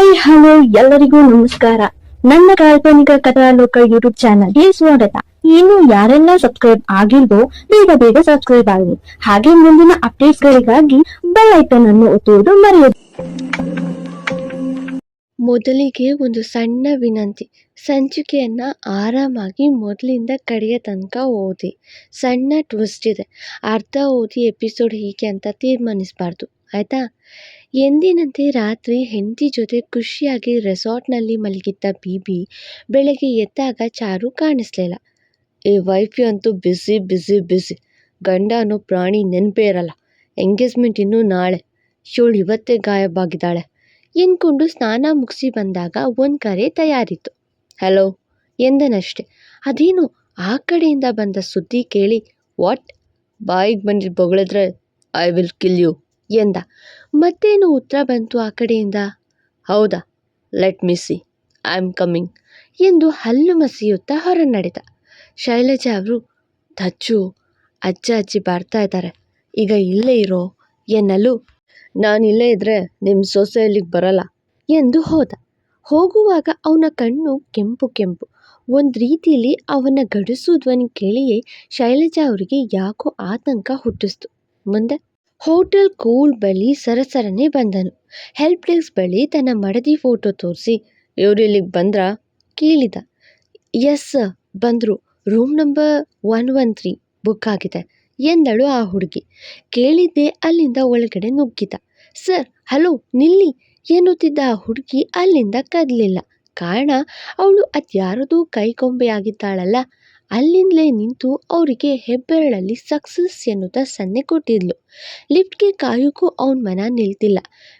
Hi, hello, ಎಲ್ಲರಿಗೂ ನಮಸ್ಕಾರ. ನನ್ನ ಕಾಲ್ಪನಿಕ ಕಥಾಲೋಕ ಯೂಟ್ಯೂಬ್ ಚಾನಲ್ಗೆ ಸ್ವಾಗತ. ಇನ್ನು ಯಾರೆಲ್ಲ ಸಬ್ಸ್ಕ್ರೈಬ್ ಆಗಿಲ್ವೋ, ಬೇಗ ಬೇಗ ಸಬ್ಸ್ಕ್ರೈಬ್ ಆಗಿ ಹಾಗೆ ಮುಂದಿನ ಅಪ್ಡೇಟ್ಸ್ ಗಳಿಗಾಗಿ ಬೆಲ್ ಐಕನ್ ಅನ್ನು ಒತ್ತುವುದು ಮರೆಯದು. ಮೊದಲಿಗೆ ಒಂದು ಸಣ್ಣ ವಿನಂತಿ. ಸಂಚಿಕೆಯನ್ನು ಆರಾಮಾಗಿ ಮೊದಲಿಂದ ಕಡೆಯ ತನಕ ಓದಿ. ಸಣ್ಣ ಟ್ವಿಸ್ಟ್ ಇದೆ. ಅರ್ಧ ಓದಿ ಎಪಿಸೋಡ್ ಹೀಗೆ ಅಂತ ತೀರ್ಮಾನಿಸಬಾರ್ದು. ಆಯಿತಾ? ಎಂದಿನಂತೆ ರಾತ್ರಿ ಹೆಂಡತಿ ಜೊತೆ ಖುಷಿಯಾಗಿ ರೆಸಾರ್ಟ್ನಲ್ಲಿ ಮಲಗಿದ್ದ ಬೀಬಿ ಬೆಳಗ್ಗೆ ಎದ್ದಾಗ ಚಾರು ಕಾಣಿಸ್ಲಿಲ್ಲ. ಈ ವೈಫಿ ಅಂತೂ ಬ್ಯುಸಿ ಬ್ಯುಸಿ ಬ್ಯುಸಿ. ಗಂಡ ಅನ್ನೋ ಪ್ರಾಣಿ ನೆನಪೇ ಇರಲ್ಲ. ಎಂಗೇಜ್ಮೆಂಟ್ ಇನ್ನೂ ನಾಳೆ. ಶೋಳು ಇವತ್ತೇ ಗಾಯಬಾಗಿದ್ದಾಳೆ. ಎಂದ್ಕೊಂಡು ಸ್ನಾನ ಮುಗಿಸಿ ಬಂದಾಗ ಒಂದು ಕರೆ ತಯಾರಿತ್ತು. ಹಲೋ? ಎಂದನಷ್ಟೆ. ಅದೇನು? ಆ ಕಡೆಯಿಂದ ಬಂದ ಸುದ್ದಿ ಕೇಳಿ. ವಾಟ್? ಬಾಯಿಗೆ ಬಂದಿದ್ದು ಬೊಗಳಿದ್ರೆ ಐ ವಿಲ್ ಕಿಲ್ ಯು. ಎಂದ. ಮತ್ತೇನು ಉತ್ತರ ಬಂತು ಆ ಕಡೆಯಿಂದ? ಹೌದಾ let me see I am coming ಎಂದು ಹಲ್ಲು ಮಸಿಯುತ್ತಾ ಹೊರ ನಡೆದ ಶೈಲಜಾ ಅವರು ಧಚ್ಚು ಅಜ್ಜ ಅಜ್ಜಿ ಬರ್ತಾ ಇದ್ದಾರೆ, ಈಗ ಇಲ್ಲೇ ಇರೋ ಎನ್ನಲು, ನಾನು ಇಲ್ಲೇ ಇದ್ರೆ ನಿಮ್ಮ ಸೊಸೆ ಇಲ್ಲಿಗೆ ಬರಲ್ಲ ಎಂದು ಹೋದ. ಹೋಗುವಾಗ ಅವನ ಕಣ್ಣು ಕೆಂಪು ಕೆಂಪು, ಒಂದು ರೀತಿಯಲ್ಲಿ ಅವನ ಗಡುಸು ಧ್ವನಿ ಕೇಳಿಯೇ ಶೈಲಜಾ ಅವರಿಗೆ ಯಾಕೋ ಆತಂಕ ಹುಟ್ಟಿಸ್ತು. ಮುಂದೆ ಹೋಟೆಲ್ ಕೂಲ್ ಬಳಿ ಸರಸರನೆ ಬಂದನು. ಹೆಲ್ಪ್ ಡೆಸ್ಕ್ ಬಳಿ ತನ್ನ ಮಡದಿ ಫೋಟೋ ತೋರಿಸಿ, ಇವರು ಇಲ್ಲಿಗೆ ಬಂದ್ರಾ? ಕೇಳಿದ. ಎಸ್ ಸರ್, ಬಂದರು. Room number one one three, book ಆಗಿದೆ, ಎಂದಳು ಆ ಹುಡುಗಿ. ಕೇಳಿದ್ದೆ ಅಲ್ಲಿಂದ ಒಳಗಡೆ ನುಗ್ಗಿದ. ಸರ್, ಹಲೋ, ನಿಲ್ಲಿ, ಎನ್ನುತ್ತಿದ್ದ ಆ ಹುಡುಗಿ ಅಲ್ಲಿಂದ ಕದಲಿಲ್ಲ. ಕಾರಣ, ಅವಳು ಅದ್ಯಾರದೂ ಕೈಗೊಂಬೆಯಾಗಿದ್ದಾಳಲ್ಲ ಅಲ್ಲಿಂದಲೇ ನಿಂತು ಅವರಿಗೆ ಹೆಬ್ಬೆರಳಲ್ಲಿ ಸಕ್ಸಸ್ ಎನ್ನುತ್ತ ಸನ್ನೆ ಕೊಟ್ಟಿದ್ಲು. ಲಿಫ್ಟ್ಗೆ ಕಾಯೋಕ್ಕೂ ಅವನ ಮನ ನಿಲ್ತಿಲ್ಲ.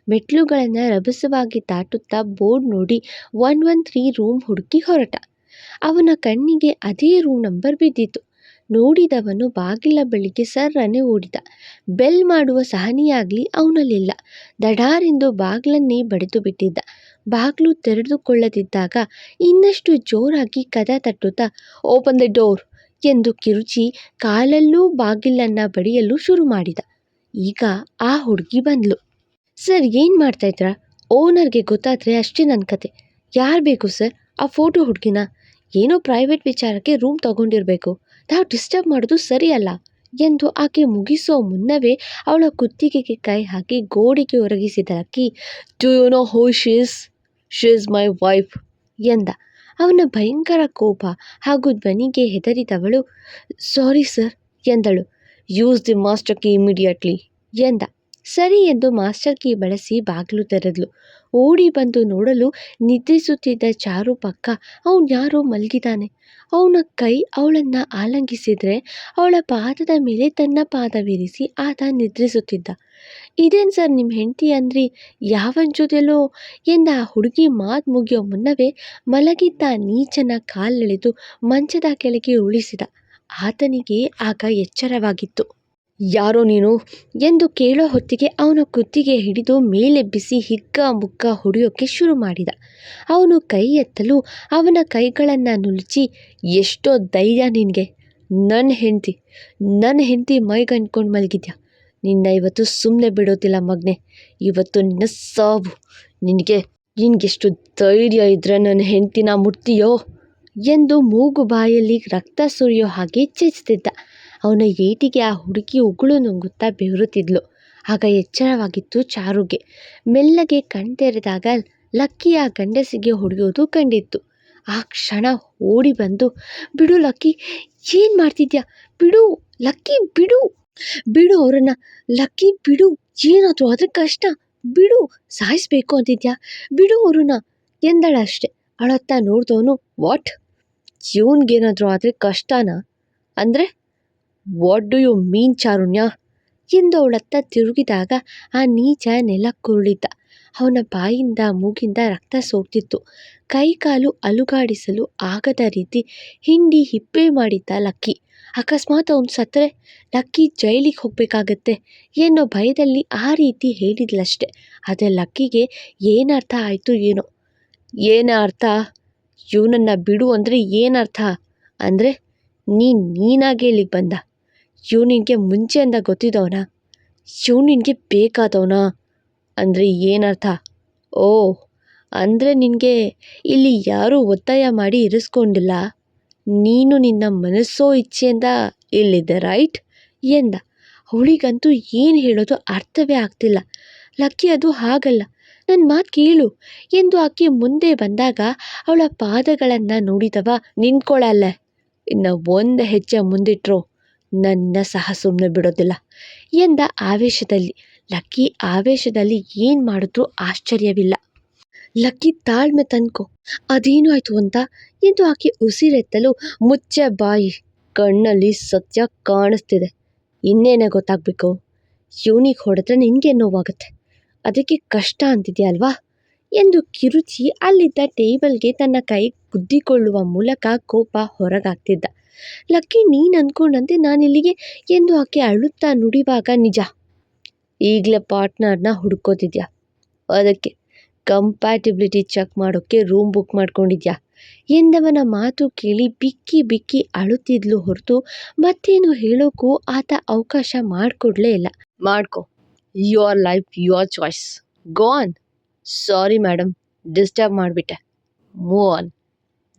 ಮೆಟ್ಲುಗಳನ್ನು ರಭಸವಾಗಿ ದಾಟುತ್ತಾ ಬೋರ್ಡ್ ನೋಡಿ ಒನ್ ಒನ್ ತ್ರೀ ರೂಮ್ ಹುಡುಕಿ ಹೊರಟ. ಅವನ ಕಣ್ಣಿಗೆ ಅದೇ ರೂಮ್ ನಂಬರ್ ಬಿದ್ದಿತ್ತು. ನೋಡಿದವನು ಬಾಗಿಲ ಬಳಿಗೆ ಸರ್ರನೆ ಓಡಿದ. ಬೆಲ್ ಮಾಡುವ ಸಹನಿಯಾಗ್ಲಿ ಅವನಲ್ಲಿಲ್ಲ. ದಡಾರೆಂದು ಬಾಗಿಲನ್ನೇ ಬಡಿದು ಬಿಟ್ಟಿದ್ದ. ಬಾಗಿಲು ತೆರೆದುಕೊಳ್ಳದಿದ್ದಾಗ ಇನ್ನಷ್ಟು ಜೋರಾಗಿ ಕದ ತಟ್ಟುತ್ತಾ, ಓಪನ್ ದ ಡೋರ್ ಎಂದು ಕಿರುಚಿ ಕಾಲಲ್ಲೂ ಬಾಗಿಲನ್ನು ಬಡಿಯಲು ಶುರು ಮಾಡಿದ. ಈಗ ಆ ಹುಡುಗಿ ಬಂದ್ಲು. ಸರ್, ಏನು ಇದ್ದೀರಾ? ಓನರ್ಗೆ ಗೊತ್ತಾದರೆ ಅಷ್ಟೇ ನನ್ನ ಕತೆ. ಯಾರು ಬೇಕು ಸರ್? ಆ ಫೋಟೋ ಹುಡುಗಿನ? ಏನೋ ಪ್ರೈವೇಟ್ ವಿಚಾರಕ್ಕೆ ರೂಮ್ ತಗೊಂಡಿರಬೇಕು. ನಾವು ಡಿಸ್ಟರ್ಬ್ ಮಾಡೋದು ಸರಿಯಲ್ಲ ಎಂದು ಆಕೆ ಮುಗಿಸೋ ಮುನ್ನವೇ ಅವಳ ಕುತ್ತಿಗೆಗೆ ಕೈ ಹಾಕಿ ಗೋಡೆಗೆ ಒರಗಿಸಿದ ಅಕ್ಕಿ do you know who she's is my wife ಎಂದ. ಅವನ ಭಯಂಕರ ಕೋಪ ಹಾಗೂ ಧ್ವನಿಗೆ ಹೆದರಿದವಳು ಸಾರಿ ಸರ್ ಎಂದಳು. Use the master key immediately ಎಂದ. ಸರಿ ಎಂದು ಮಾಸ್ಟರ್ ಕೀ ಬಳಸಿ ಬಾಗಿಲು ತೆರೆದ್ಲು. ಓಡಿ ಬಂದು ನೋಡಲು ನಿದ್ರಿಸುತ್ತಿದ್ದ ಚಾರು ಪಕ್ಕ ಅವನ್ಯಾರೋ ಮಲಗಿದಾನೆ. ಅವನ ಕೈ ಅವಳನ್ನು ಆಲಂಗಿಸಿದ್ರೆ ಅವಳ ಪಾದದ ಮೇಲೆ ತನ್ನ ಪಾದವಿರಿಸಿ ಆತ ನಿದ್ರಿಸುತ್ತಿದ್ದ. ಇದೇನು ಸರ್ ನಿಮ್ಮ ಹೆಂಡತಿ ಅಂದ್ರಿ? ಯಾವನ ಜೊತೆಲೋ? ಎಂದ ಆ ಹುಡುಗಿ ಮಾತು ಮುಗಿಯೋ ಮುನ್ನವೇ ಮಲಗಿದ್ದ ನೀಚನ ಕಾಲೆಳೆದು ಮಂಚದ ಕೆಳಗೆ ಉಳಿಸಿದ. ಆತನಿಗೆ ಆಗ ಎಚ್ಚರವಾಗಿತ್ತು. ಯಾರೋ ನೀನು ಎಂದು ಕೇಳೋ ಹೊತ್ತಿಗೆ ಅವನ ಕುತ್ತಿಗೆ ಹಿಡಿದು ಮೇಲೆಬ್ಬಿಸಿ ಹಿಗ್ಗ ಮುಗ್ಗ ಹೊಡೆಯೋಕ್ಕೆ ಶುರು ಮಾಡಿದ. ಅವನು ಕೈ ಎತ್ತಲು ಅವನ ಕೈಗಳನ್ನು ನುಲಿಚಿ, ಎಷ್ಟೋ ಧೈರ್ಯ ನಿನಗೆ. ನನ್ನ ಹೆಂಡತಿ ನನ್ನ ಹೆಂಡತಿ ಮೈಗಂಡ್ಕೊಂಡು ಮಲಗಿದ್ಯಾ? ನಿನ್ನ ಇವತ್ತು ಸುಮ್ಮನೆ ಬಿಡೋದಿಲ್ಲ ಮಗನೆ. ಇವತ್ತು ನಿನ್ನ ಸಾವು ನಿನಗೆ, ನಿನಗೆಷ್ಟು ಧೈರ್ಯ ಇದ್ದರೆ ನನ್ನ ಹೆಂಡತಿನ ಮುಟ್ತೀಯೋ? ಎಂದು ಮೂಗು ಬಾಯಲ್ಲಿ ರಕ್ತ ಸುರಿಯೋ ಹಾಗೆ ಚೆಚ್ತಿದ್ದ. ಅವನ ಏಟಿಗೆ ಆ ಹುಡುಗಿ ಉಗುಳು ನುಂಗುತ್ತಾ ಬೆವರುತ್ತಿದ್ಲು. ಆಗ ಎಚ್ಚರವಾಗಿತ್ತು ಚಾರುಗೆ. ಮೆಲ್ಲಗೆ ಕಣ್ತೆರೆದಾಗ ಲಕ್ಕಿ ಆ ಗಂಡಸಿಗೆ ಹೊಡೆಯೋದು ಕಂಡಿತ್ತು. ಆ ಕ್ಷಣ ಓಡಿ ಬಂದು, ಬಿಡು ಲಕ್ಕಿ, ಏನು ಮಾಡ್ತಿದ್ಯಾ? ಬಿಡು, ಲಕ್ಕಿ, ಬಿಡು. ಬಿಡು ಅವರನ್ನ. ಲಕ್ಕಿ, ಬಿಡು. ಏನಾದರೂ ಅದ್ರ ಕಷ್ಟ. ಬಿಡು, ಸಾಯಿಸ್ಬೇಕು ಅಂತಿದ್ಯಾ? ಬಿಡು ಅವ್ರನ್ನ. ಎಂದಳಷ್ಟೆ ಅಳತ್ತ ನೋಡ್ದವನು, ವಾಟ್? ಜೀವನ್ಗೇನಾದರೂ ಆದರೆ ಕಷ್ಟನಾ? ಅಂದರೆ what do you mean Charunya? ಎಂದು ಅವಳತ್ತ ತಿರುಗಿದಾಗ ಆ ನೀಚ ನೆಲಕ್ಕುರುಳಿದ್ದ ಅವನ ಬಾಯಿಂದ ಮೂಗಿಂದ ರಕ್ತ ಸೋರ್ತಿತ್ತು. ಕೈಕಾಲು ಅಲುಗಾಡಿಸಲು ಆಗದ ರೀತಿ ಹಿಂಡಿ ಹಿಪ್ಪೆ ಮಾಡಿದ್ದ ಲಕ್ಕಿ. ಅಕಸ್ಮಾತ್ ಅವನು ಸತ್ತರೆ, ಲಕ್ಕಿ ಜೈಲಿಗೆ ಹೋಗಬೇಕಾಗತ್ತೆ ಏನೋ ಭಯದಲ್ಲಿ ಆ ರೀತಿ ಹೇಳಿದ್ಲಷ್ಟೆ. ಆದರೆ ಲಕ್ಕಿಗೆ ಏನರ್ಥ ಆಯಿತು ಏನೋ? ಏನು ಅರ್ಥ? ಇವನನ್ನು ಬಿಡು ಅಂದರೆ ಏನರ್ಥ ಅಂದರೆ ನೀನು ನೀನಾಗೆ ಇಲ್ಲಿಗೆ ಬಂದ. ಇವ್ ನಿನಗೆ ಮುಂಚೆಯಿಂದ ಗೊತ್ತಿದ್ದವನ? ಇವನಿಗೆ ಬೇಕಾದವನ? ಅಂದರೆ ಏನರ್ಥ? ಓ, ಅಂದರೆ ನಿನಗೆ ಇಲ್ಲಿ ಯಾರೂ ಒತ್ತಾಯ ಮಾಡಿ ಇರಿಸ್ಕೊಂಡಿಲ್ಲ. ನೀನು ನಿನ್ನ ಮನಸ್ಸೋ ಇಚ್ಛೆಯಿಂದ ಇಲ್ಲಿದ್ದೆ ರೈಟ್? ಎಂದ. ಅವಳಿಗಂತೂ ಏನು ಹೇಳೋದು ಅರ್ಥವೇ ಆಗ್ತಿಲ್ಲ. ಲಕ್ಕಿ, ಅದು ಹಾಗಲ್ಲ. ನನ್ನ ಮಾತು ಕೇಳು. ಎಂದು ಆಕೆ ಮುಂದೆ ಬಂದಾಗ ಅವಳ ಪಾದಗಳನ್ನು ನೋಡಿದವ ನಿಂತ್ಕೊಳ್ಳಲ್ಲೇ ಇನ್ನು ಒಂದು ಹೆಜ್ಜೆ ಮುಂದಿಟ್ರು. ನನ್ನ ಸಹ ಸುಮ್ಮನೆ ಬಿಡೋದಿಲ್ಲ. ಎಂದ ಆವೇಶದಲ್ಲಿ. ಲಕ್ಕಿ ಆವೇಶದಲ್ಲಿ ಏನು ಮಾಡಿದ್ರೂ ಆಶ್ಚರ್ಯವಿಲ್ಲ. ಲಕ್ಕಿ ತಾಳ್ಮೆ ತನ್ಕೋ ಅದೇನು ಆಯಿತು ಅಂತ ಎಂದು ಆಕೆ ಉಸಿರೆತ್ತಲು ಮುಚ್ಚ ಬಾಯಿ ಕಣ್ಣಲ್ಲಿ ಸತ್ಯ ಕಾಣಿಸ್ತಿದೆ. ಇನ್ನೇನೇ ಗೊತ್ತಾಗಬೇಕು? ಇವನಿಗೆ ಹೊಡೆದ್ರೆ ನಿನಗೆ ನೋವಾಗುತ್ತೆ. ಅದಕ್ಕೆ ಕಷ್ಟ ಅಂತಿದೆಯಲ್ವಾ ಎಂದು ಕಿರುಚಿ ಅಲ್ಲಿದ್ದ ಟೇಬಲ್ಗೆ ತನ್ನ ಕೈ ಗುದ್ದಿಕೊಳ್ಳುವ ಮೂಲಕ ಕೋಪ ಹೊರಗಾಗ್ತಿದ್ದ. ಲಕ್ಕಿ ನೀನು ಅಂದ್ಕೊಂಡಂತೆ ನಾನಿಲ್ಲಿಗೆ ಎಂದು ಆಕೆ ಅಳುತ್ತಾ ನುಡಿವಾಗ ನಿಜ. ಈಗಲೇ ಪಾರ್ಟ್ನರ್ನ ಹುಡ್ಕೋತಿದ್ಯಾ? ಅದಕ್ಕೆ ಕಂಪ್ಯಾಟಿಬಿಲಿಟಿ ಚೆಕ್ ಮಾಡೋಕ್ಕೆ ರೂಮ್ ಬುಕ್ ಮಾಡ್ಕೊಂಡಿದ್ಯಾ? ಎಂದವನ ಮಾತು ಕೇಳಿ ಬಿಕ್ಕಿ ಬಿಕ್ಕಿ ಅಳುತ್ತಿದ್ಲು ಹೊರತು ಮತ್ತೇನು ಹೇಳೋಕ್ಕೂ ಆತ ಅವಕಾಶ ಮಾಡಿಕೊಡ್ಲೇ ಇಲ್ಲ. ಮಾಡ್ಕೊ. Your life your choice go on sorry madam disturb ಮಾಡಿಬಿಟ್ಟೆ. ಮೂವ್ ಆನ್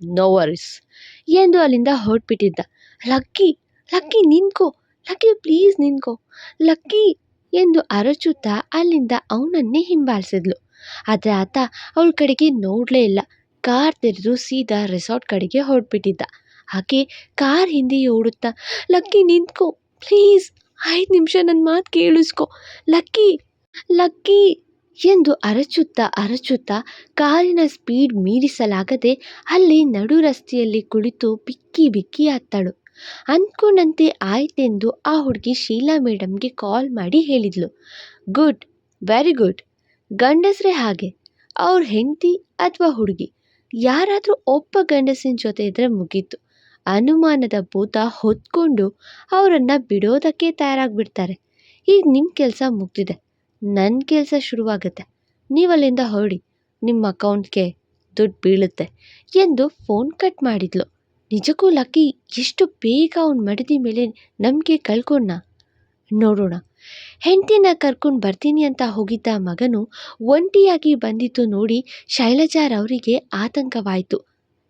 ನೋ ವರೀಸ್ ಎಂದು ಅಲ್ಲಿಂದ ಹೊರಟ್ಬಿಟ್ಟಿದ್ದ. ಲಕ್ಕಿ ಲಕ್ಕಿ ನಿಂತ್ಕೋ, ಲಕ್ಕಿ ಪ್ಲೀಸ್ ನಿಂತ್ಕೋ. ಲಕ್ಕಿ ಎಂದು ಅರಚುತ್ತಾ ಅಲ್ಲಿಂದ ಅವನನ್ನೇ ಹಿಂಬಾಲಿಸಿದ್ಲು. ಆದರೆ ಆತ ಅವಳ ಕಡೆಗೆ ನೋಡಲೇ ಇಲ್ಲ. ಕಾರ್ ತೆರೆದು ಸೀದಾ ರೆಸಾರ್ಟ್ ಕಡೆಗೆ ಹೊರಟ್ಬಿಟ್ಟಿದ್ದ. ಆಕೆ ಕಾರ್ ಹಿಂದೆ ಓಡುತ್ತಾ, ಲಕ್ಕಿ ನಿಂತ್ಕೋ ಪ್ಲೀಸ್ ಐದು ನಿಮಿಷ ನನ್ನ ಮಾತು ಕೇಳಿಸ್ಕೊ. Lucky Lucky. ಎಂದು ಅರಚುತ್ತಾ ಅರಚುತ್ತಾ ಕಾರಿನ ಸ್ಪೀಡ್ ಮೀರಿಸಲಾಗದೆ ಅಲ್ಲಿ ನಡು ರಸ್ತೆಯಲ್ಲಿ ಕುಳಿತು ಬಿಕ್ಕಿ ಬಿಕ್ಕಿ ಅತ್ತಳು. ಅಂದ್ಕೊಂಡಂತೆ ಆಯ್ತೆಂದು ಆ ಹುಡುಗಿ ಶೀಲಾ ಮೇಡಮ್ಗೆ ಕಾಲ್ ಮಾಡಿ ಹೇಳಿದ್ಲು. Good, very good. ಗಂಡಸರೇ ಹಾಗೆ. ಅವ್ರ ಹೆಂಡತಿ ಅಥವಾ ಹುಡುಗಿ. ಯಾರಾದರೂ ಒಬ್ಬ ಗಂಡಸಿನ ಜೊತೆ ಇದ್ದರೆ ಮುಗೀತು. ಅನುಮಾನದ ಭೂತ ಹೊತ್ಕೊಂಡು ಅವರನ್ನು ಬಿಡೋದಕ್ಕೆ ತಯಾರಾಗ್ಬಿಡ್ತಾರೆ. ಈಗ ನಿಮ್ಮ ಕೆಲಸ ಮುಗ್ದಿದೆ. ನನ್ನ ಕೆಲಸ ಶುರುವಾಗುತ್ತೆ. ನೀವು ಅಲ್ಲಿಂದ ಹೊರಡಿ, ನಿಮ್ಮ ಅಕೌಂಟ್ಗೆ ದುಡ್ಡು ಬೀಳುತ್ತೆ ಎಂದು ಫೋನ್ ಕಟ್ ಮಾಡಿದ್ಲು. ನಿಜಕ್ಕೂ ಲಕ್ಕಿ, ಎಷ್ಟು ಬೇಗ ಅವನ ಮಡದಿ ಮೇಲೆ ನಂಬಿಕೆ ಕಳ್ಕೊಂಡ ನೋಡೋಣ. ಹೆಂಡತಿನ ಕರ್ಕೊಂಡು ಬರ್ತೀನಿ ಅಂತ ಹೋಗಿದ್ದ ಮಗನು ಒಂಟಿಯಾಗಿ ಬಂದಿತ್ತು ನೋಡಿ ಶೈಲಜಾರವರಿಗೆ ಆತಂಕವಾಯಿತು.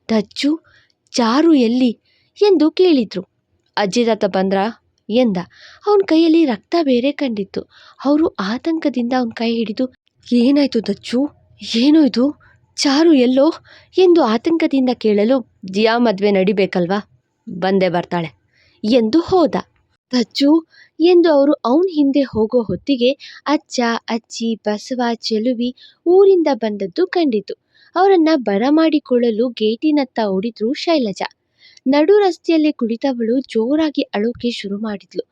ದಜ್ಜು, ಜಾರು ಎಲ್ಲಿ? ಎಂದು ಕೇಳಿದರು. ಅಜ್ಜಿದಾತ ಬಂದ್ರಾ? ಎಂದ. ಅವನ ಕೈಯಲ್ಲಿ ರಕ್ತ ಬೇರೆ ಕಂಡಿತ್ತು. ಅವರು ಆತಂಕದಿಂದ ಅವನ ಕೈ ಹಿಡಿದು, ಏನಾಯ್ತು ದಚ್ಚು? ಏನೋ ಇದು? ಚಾರು ಎಲ್ಲೋ? ಎಂದು ಆತಂಕದಿಂದ ಕೇಳಲು ದಿಯಾ ಮದುವೆ ನಡಿಬೇಕಲ್ವಾ? ಬಂದೇ ಬರ್ತಾಳೆ. ಎಂದು ಹೋದ. ದಚ್ಚು? ಎಂದು ಅವರು ಅವನ ಹಿಂದೆ ಹೋಗೋ ಹೊತ್ತಿಗೆ ಅಜ್ಜ, ಅಜ್ಜಿ, ಬಸವ, ಚೆಲುವಿ ಊರಿಂದ ಬಂದದ್ದು ಕಂಡಿತು. ಅವರನ್ನ ಬರಮಾಡಿಕೊಳ್ಳಲು ಗೇಟಿನತ್ತ ಓಡಿದ್ರು ಶೈಲಜಾ. ನಡು ರಸ್ತೆಯಲ್ಲಿ ಕುಳಿತವಳು ಜೋರಾಗಿ ಅಳೋಕೆ ಶುರು ಮಾಡಿದ್ಲು.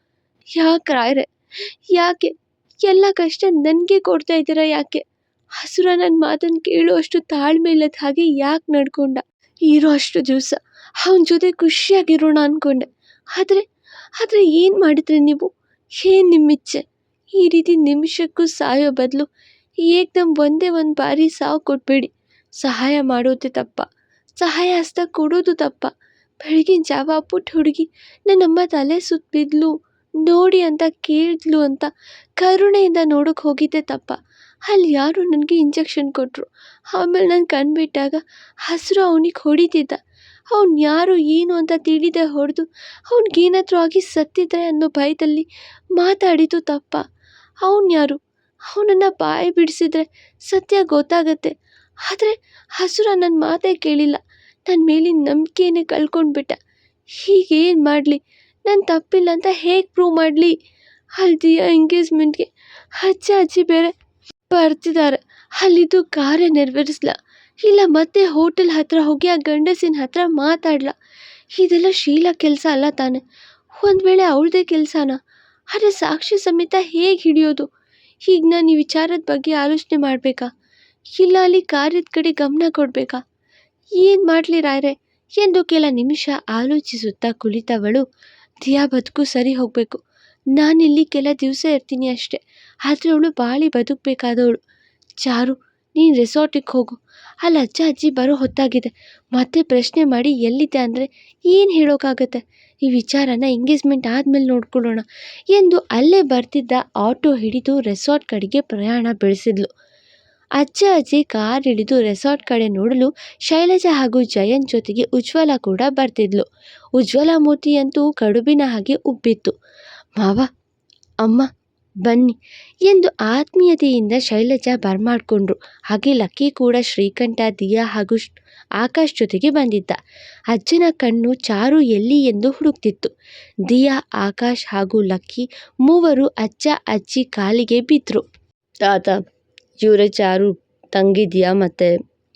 ಯಾಕೆ ರಾಯ್ರೆ, ಯಾಕೆ? ಎಲ್ಲ ಕಷ್ಟ ನನಗೆ ಕೊಡ್ತಾ ಇದ್ದೀರಾ ಯಾಕೆ? ಹಸುರ ನನ್ನ ಮಾತನ್ನು ಕೇಳುವಷ್ಟು ತಾಳ್ಮೆ ಇಲ್ಲದ ಹಾಗೆ ಯಾಕೆ ನಡ್ಕೊಂಡ? ಇರೋ ಅಷ್ಟು ದಿವಸ ಅವನ ಜೊತೆ ಖುಷಿಯಾಗಿರೋಣ ಅಂದ್ಕೊಂಡೆ ಆದರೆ ಆದರೆ ಏನು ಮಾಡಿದ್ರಿ ನೀವು? ಏನು ನಿಮ್ಮಿಚ್ಛೆ? ಈ ರೀತಿ ನಿಮಿಷಕ್ಕೂ ಸಾಯೋ ಬದಲು ಏಕ್ದಮ್ ಒಂದೇ ಒಂದು ಬಾರಿ ಸಾವು ಕೊಟ್ಬೇಡಿ. ಸಹಾಯ ಮಾಡೋದೇ ತಪ್ಪ. ಸಹಾಯ ಹಸ್ತ ಕೊಡೋದು ತಪ್ಪ. ಬೆಳಗಿನ ಜಾವ ಪುಟ್ಟ ಹುಡುಗಿ ನನ್ನಮ್ಮ ತಲೆ ಸುತ್ತ ಬಿದ್ಲು ನೋಡಿ ಅಂತ ಕೇಳಿದ್ಲು ಅಂತ ಕರುಣೆಯಿಂದ ನೋಡೋಕೆ ಹೋಗಿದ್ದೆ ತಪ್ಪ. ಅಲ್ಲಿ ಯಾರು ನನಗೆ ಇಂಜೆಕ್ಷನ್ ಕೊಟ್ಟರು ಆಮೇಲೆ ನಾನು ಕಣ್ಬಿಟ್ಟಾಗ ಹಸಿರು ಅವನಿಗೆ ಹೊಡಿತಿದ್ದ. ಅವ್ನು ಯಾರು, ಏನು ಅಂತ ತಿಳಿದೆ ಹೊಡೆದು ಅವ್ನಿಗೇನಾದರೂ ಆಗಿ ಸತ್ತಿದ್ರೆ ಅನ್ನೋ ಭಯದಲ್ಲಿ ಮಾತಾಡಿದ್ದು ತಪ್ಪ. ಅವನು ಯಾರು? ಅವನನ್ನು ಬಾಯಿ ಬಿಡಿಸಿದ್ರೆ ಸತ್ಯ ಗೊತ್ತಾಗತ್ತೆ. ಆದರೆ ಹಸುರ ನನ್ನ ಮಾತೇ ಕೇಳಿಲ್ಲ. ನನ್ನ ಮೇಲಿನ ನಂಬಿಕೆನೇ ಕಳ್ಕೊಂಡ್ಬಿಟ್ಟ. ಹೀಗೇನು ಮಾಡಲಿ? ನನ್ನ ತಪ್ಪಿಲ್ಲ ಅಂತ ಹೇಗೆ ಪ್ರೂವ್ ಮಾಡಲಿ? ಹಲ್ದಿಯ ಎಂಗೇಜ್ಮೆಂಟ್ಗೆ ಅಜ್ಜ ಅಜ್ಜಿ ಬೇರೆ ಬರ್ತಿದ್ದಾರೆ ಅಲ್ಲಿದ್ದು ಕಾರ್ಯ ನೆರವೇರಿಸ್ಲ. ಇಲ್ಲ ಮತ್ತೆ ಹೋಟೆಲ್ ಹತ್ರ ಹೋಗಿ ಆ ಗಂಡಸಿನ ಹತ್ರ ಮಾತಾಡ್ಲ. ಇದೆಲ್ಲ ಶೀಲಾ ಕೆಲಸ ಅಲ್ಲ ತಾನೆ. ಒಂದು ವೇಳೆ ಅವಳದೇ ಕೆಲಸನ? ಆದರೆ ಸಾಕ್ಷಿ ಸಮೇತ ಹೇಗೆ ಹಿಡಿಯೋದು? ಈಗ ನಾನು ಈ ವಿಚಾರದ ಬಗ್ಗೆ ಆಲೋಚನೆ ಮಾಡಬೇಕಾ? ಇಲ್ಲ ಅಲ್ಲಿ ಕಾರ್ಯದ ಕಡೆ ಗಮನ ಕೊಡಬೇಕಾ? ಏನು ಮಾಡಲಿ ರಾಯ್ರೆ? ಎಂದು ಕೆಲ ನಿಮಿಷ ಆಲೋಚಿಸುತ್ತಾ ಕುಳಿತವಳು, ದಿಯಾ, ಬದುಕು ಸರಿ ಹೋಗಬೇಕು. ನಾನಿಲ್ಲಿ ಕೆಲ ದಿವಸ ಇರ್ತೀನಿ ಅಷ್ಟೆ. ಆದರೆ ಅವಳು ಬಾಳಿ ಬದುಕಬೇಕಾದವಳು. ಚಾರು, ನೀನು ರೆಸಾರ್ಟಿಗೆ ಹೋಗು. ಅಲ್ಲಿ, ಅಜ್ಜ, ಅಜ್ಜಿ ಬರೋ ಹೊತ್ತಾಗಿದೆ. ಮತ್ತೆ ಪ್ರಶ್ನೆ ಮಾಡಿ ಎಲ್ಲಿದೆ ಅಂದರೆ ಏನು ಹೇಳೋಕ್ಕಾಗತ್ತೆ ಈ ವಿಚಾರನ ಎಂಗೇಜ್ಮೆಂಟ್ ಆದಮೇಲೆ ನೋಡ್ಕೊಳ್ಳೋಣ ಎಂದು ಅಲ್ಲೇ ಬರ್ತಿದ್ದ ಆಟೋ ಹಿಡಿದು ರೆಸಾರ್ಟ್ ಕಡೆಗೆ ಪ್ರಯಾಣ ಬೆಳೆಸಿದ್ಲು. ಅಜ್ಜ ಅಜ್ಜಿ ಕಾರ್ ಹಿಡಿದು ರೆಸಾರ್ಟ್ ಕಡೆ ನೋಡಲು ಶೈಲಜಾ ಹಾಗೂ ಜಯಂತ್ ಜೊತೆಗೆ ಉಜ್ವಲ ಕೂಡ ಬರ್ತಿದ್ಲು. ಉಜ್ವಲ ಮೂರ್ತಿಯಂತೂ ಕಡುಬಿನ ಹಾಗೆ ಉಬ್ಬಿತ್ತು. ಮಾವ, ಅಮ್ಮ, ಬನ್ನಿ ಎಂದು ಆತ್ಮೀಯತೆಯಿಂದ ಶೈಲಜಾ ಬರ್ಮಾಡ್ಕೊಂಡ್ರು. ಹಾಗೆ ಲಕ್ಕಿ ಕೂಡ ಶ್ರೀಕಂಠ, ದಿಯಾ ಹಾಗೂ ಆಕಾಶ್ ಜೊತೆಗೆ ಬಂದಿದ್ದ. ಅಜ್ಜನ ಕಣ್ಣು ಚಾರು ಎಲ್ಲಿ ಎಂದು ಹುಡುಕ್ತಿತ್ತು. ದಿಯಾ, ಆಕಾಶ್ ಹಾಗೂ ಲಕ್ಕಿ ಮೂವರು ಅಜ್ಜ ಅಜ್ಜಿ ಕಾಲಿಗೆ ಬಿದ್ದರು ತಾತ ಇವರೇ ಚಾರು ತಂಗಿ ದಿಯಾ ಮತ್ತು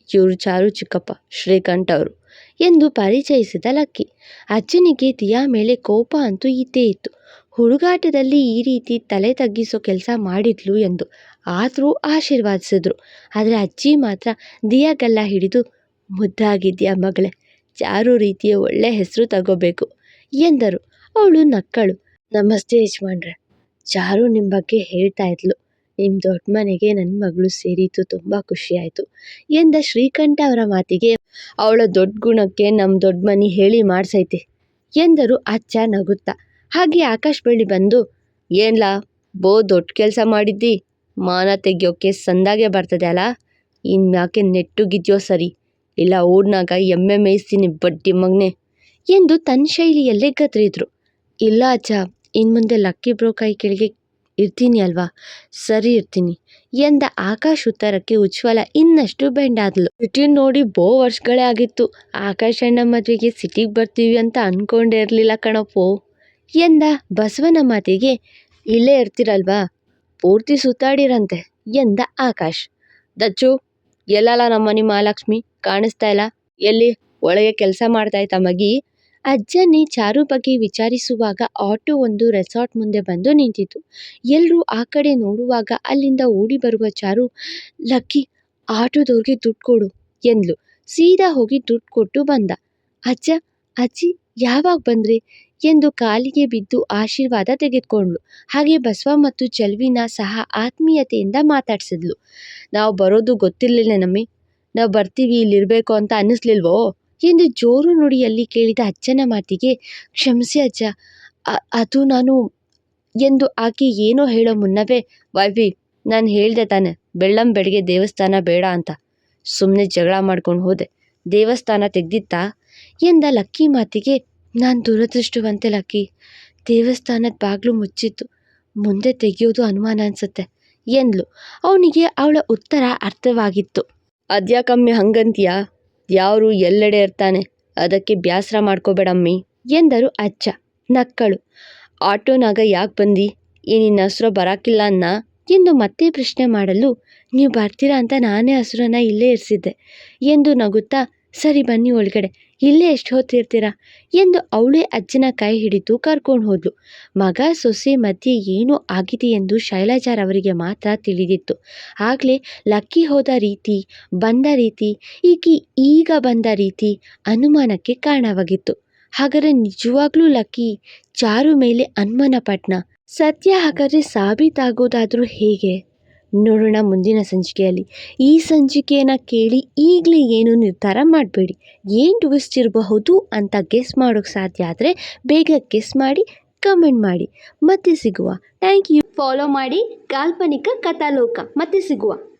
ಇವರು ಚಾರು ಚಿಕ್ಕಪ್ಪ ಶ್ರೀಕಂಠ ಅವರು ಎಂದು ಪರಿಚಯಿಸಿದ ಲಕ್ಕಿ. ಅಜ್ಜನಿಗೆ ದಿಯಾ ಮೇಲೆ ಕೋಪ ಅಂತೂ ಇದ್ದೇ ಇತ್ತು. ಹುಡುಗಾಟದಲ್ಲಿ ಈ ರೀತಿ ತಲೆ ತಗ್ಗಿಸೋ ಕೆಲಸ ಮಾಡಿದ್ಲು ಎಂದು ಆದರೂ ಆಶೀರ್ವಾದಿಸಿದ್ರು. ಆದರೆ ಅಜ್ಜಿ ಮಾತ್ರ ದಿಯಾಗೆಲ್ಲ ಹಿಡಿದು ಮುದ್ದಾಗಿದ್ಯಾ ಮಗಳೇ, ಚಾರು ರೀತಿಯ ಒಳ್ಳೆ ಹೆಸರು ತಗೋಬೇಕು ಎಂದರು. ಅವಳು ನಕ್ಕಳು, ನಮಸ್ತೆ ಯಜಮಾನ್ರೆ, ಚಾರು ನಿಮ್ಮ ಬಗ್ಗೆ ಹೇಳ್ತಾ ಇದ್ಲು. ನಿಮ್ಮ ದೊಡ್ಡ ಮನೆಗೆ ನನ್ನ ಮಗಳು ಸೇರಿತು ತುಂಬ ಖುಷಿಯಾಯಿತು. ಎಂದ ಶ್ರೀಕಂಠ ಅವರ ಮಾತಿಗೆ, ಅವಳ ದೊಡ್ಡ ಗುಣಕ್ಕೆ ನಮ್ಮ ದೊಡ್ಡ ಮನೆ ಹೇಳಿ ಮಾಡಿಸೈತೆ ಎಂದರು ಅಚ್ಚ ನಗುತ್ತಾ. ಹಾಗೆ ಆಕಾಶ್ ಬಳ್ಳಿ ಬಂದು, ಏನ್ಲಾ, ಬೋ ದೊಡ್ಡ ಕೆಲಸ ಮಾಡಿದ್ದಿ? ಮಾನ ತೆಗಿಯೋಕ್ಕೆ ಸಂದಾಗೆ ಬರ್ತದೆ ಅಲ್ಲ ಇನ್ಯಾಕೆ ನೆಟ್ಟುಗಿದ್ಯೋ ಸರಿ? ಇಲ್ಲ ಊರ್ನಾಗ ಎಮ್ಮೆ ಮೇಯಿಸ್ತೀನಿ ಬಡ್ಡಿ ಮಗ್ನೆ ಎಂದು ತನ್ನ ಶೈಲಿಯಲ್ಲೇ ಗದ್ರಿದ್ರು. ಇಲ್ಲ ಅಜ್ಜ ಇನ್ನು ಮುಂದೆ ಲಕ್ಕಿ ಬ್ರೋ ಕೈ ಕೆಳಗೆ ಇರ್ತೀನಿ ಅಲ್ವಾ? ಸರಿ ಇರ್ತೀನಿ. ಎಂದ ಆಕಾಶ್ ಉತ್ತರಕ್ಕೆ ಉಜ್ವಲ ಇನ್ನಷ್ಟು ಬೆಂಡಾದ್ಲು. ಸಿಟಿ ನೋಡಿ ಬೋ ವರ್ಷಗಳೇ ಆಗಿತ್ತು. ಆಕಾಶ್ ಅಣ್ಣ ಮದುವೆಗೆ ಸಿಟಿಗೆ ಬರ್ತೀವಿ ಅಂತ ಅನ್ಕೊಂಡೇ ಇರಲಿಲ್ಲ ಕಣಪ್ಪೋ. ಎಂದ ಬಸವನ ಮಾತಿಗೆ, ಇಲ್ಲೇ ಇರ್ತೀರಲ್ವಾ? ಪೂರ್ತಿ ಸುತ್ತಾಡಿರಂತೆ, ಎಂದ ಆಕಾಶ್. ದಚ್ಚು ಎಲ್ಲಲ್ಲ ನಮ್ಮನೆ ಮಹಾಲಕ್ಷ್ಮಿ ಕಾಣಿಸ್ತಾ ಇಲ್ಲ. ಎಲ್ಲಿ ಒಳಗೆ ಕೆಲಸ ಮಾಡ್ತಾ ಇತ್ತ ಮಗಿ? ಅಜ್ಜನೇ ಚಾರು ಬಗ್ಗೆ ವಿಚಾರಿಸುವಾಗ ಆಟೋ ಒಂದು ರೆಸಾರ್ಟ್ ಮುಂದೆ ಬಂದು ನಿಂತಿತು ಎಲ್ಲರೂ ಆ ಕಡೆ ನೋಡುವಾಗ ಅಲ್ಲಿಂದ ಓಡಿ ಬರುವ ಚಾರು, ಲಕ್ಕಿ, ಆಟೋದವ್ರಿಗೆ ದುಡ್ಡು ಕೊಡು ಎಂದ್ಲು. ಸೀದಾ ಹೋಗಿ ದುಡ್ಡು ಕೊಟ್ಟು ಬಂದ. ಅಜ್ಜ, ಅಜ್ಜಿ, ಯಾವಾಗ ಬಂದ್ರಿ? ಎಂದು ಕಾಲಿಗೆ ಬಿದ್ದು ಆಶೀರ್ವಾದ ತೆಗೆದುಕೊಂಡ್ಳು. ಹಾಗೆ ಬಸವ ಮತ್ತು ಚೆಲ್ವಿನ ಸಹ ಆತ್ಮೀಯತೆಯಿಂದ ಮಾತಾಡ್ಸಿದ್ಲು. ನಾವು ಬರೋದು ಗೊತ್ತಿರಲಿಲ್ಲ ನಮ್ಮಿ. ನಾವು ಬರ್ತೀವಿ, ಇಲ್ಲಿರಬೇಕು ಅಂತ ಅನ್ನಿಸ್ಲಿಲ್ವೋ? ಎಂದು ಜೋರು ನುಡಿಯಲ್ಲಿ ಕೇಳಿದ ಅಜ್ಜನ ಮಾತಿಗೆ, ಕ್ಷಮಿಸಿ ಅಜ್ಜ ಅದು ನಾನು ಎಂದು ಆಕೆ ಏನೋ ಹೇಳೋ ಮುನ್ನವೇ ವೈಫಿ ನಾನು ಹೇಳಿದೆ ತಾನೆ, ಬೆಳ್ಳಂ ಬೆಳಗ್ಗೆ ದೇವಸ್ಥಾನ ಬೇಡ ಅಂತ. ಸುಮ್ಮನೆ ಜಗಳ ಮಾಡ್ಕೊಂಡು ಹೋದೆ. ದೇವಸ್ಥಾನ ತೆಗ್ದಿತ್ತಾ? ಎಂದ ಲಕ್ಕಿ ಮಾತಿಗೆ, ನಾನು ದುರದೃಷ್ಟವಂತೆ ಲಕ್ಕಿ, ದೇವಸ್ಥಾನದ ಬಾಗಿಲು ಮುಚ್ಚಿತ್ತು. ಮುಂದೆ ತೆಗೆಯೋದು ಅನುಮಾನ ಅನ್ಸುತ್ತೆ, ಎಂದ್ಲು. ಅವನಿಗೆ ಅವಳ ಉತ್ತರ ಅರ್ಥವಾಗಿತ್ತು. ಅದ್ಯಾಕಮ್ಮೆ ಹಂಗಂತೀಯ? ಯಾರು ಎಲ್ಲೆಡೆ ಇರ್ತಾನೆ. ಅದಕ್ಕೆ ಬ್ಯಾಸರ ಮಾಡ್ಕೋಬೇಡಮ್ಮಿ ಎಂದರು ಅಜ್ಜ. ನಕ್ಕಳು, ಆಟೋನಾಗ ಯಾಕೆ ಬಂದಿ? ಈ ನಿನ್ನ ಹಸ್ರು ಬರಾಕಿಲ್ಲ ಅನ್ನ? ಎಂದು ಮತ್ತೆ ಪ್ರಶ್ನೆ ಮಾಡಲು, ನೀವು ಬರ್ತೀರಾ ಅಂತ ನಾನೇ ಹಸ್ರನ್ನ ಇಲ್ಲೇ ಇರಿಸಿದ್ದೆ, ಎಂದು ನಗುತ್ತಾ ಸರಿ ಬನ್ನಿ ಒಳಗಡೆ, ಇಲ್ಲೇ ಎಷ್ಟು ಹೊತ್ತಿರ್ತೀರಾ? ಎಂದು ಅವಳೇ ಅಜ್ಜನ ಕೈ ಹಿಡಿದು ಕರ್ಕೊಂಡು ಹೋದ್ಲು. ಮಗ ಸೊಸೆ ಮಧ್ಯೆ ಏನೋ ಆಗಿದೆ ಎಂದು ಶೈಲಜಾರವರಿಗೆ ಮಾತ್ರ ತಿಳಿದಿತ್ತು. ಆಗಲೇ ಲಕ್ಕಿ ಹೋದ ರೀತಿ, ಬಂದ ರೀತಿ, ಈಕೆ ಈಗ ಬಂದ ರೀತಿ ಅನುಮಾನಕ್ಕೆ ಕಾರಣವಾಗಿತ್ತು. ಹಾಗಾದರೆ ನಿಜವಾಗ್ಲೂ ಲಕ್ಕಿ ಚಾರು ಮೇಲೆ ಅನುಮಾನ ಪಟ್ನ ಸತ್ಯ ಹಾಗಾದರೆ ಸಾಬೀತಾಗೋದಾದರೂ ಹೇಗೆ? ನೋಡೋಣ ಮುಂದಿನ ಸಂಚಿಕೆಯಲ್ಲಿ. ಈ ಸಂಚಿಕೆಯನ್ನು ಕೇಳಿ ಈಗಲೇ ಏನು ನಿರ್ಧಾರ ಮಾಡಬೇಡಿ. ಏನು ಟ್ವಿಸ್ಟ್ ಇರಬಹುದು ಅಂತ ಗೆಸ್ ಮಾಡೋಕ್ಕೆ ಸಾಧ್ಯ ಆದರೆ ಬೇಗ ಗೆಸ್ ಮಾಡಿ ಕಮೆಂಟ್ ಮಾಡಿ. ಮತ್ತೆ ಸಿಗುವ. ಥ್ಯಾಂಕ್ ಯು ಫಾಲೋ ಮಾಡಿ ಕಾಲ್ಪನಿಕ ಕಥಾಲೋಕ. ಮತ್ತೆ ಸಿಗುವ.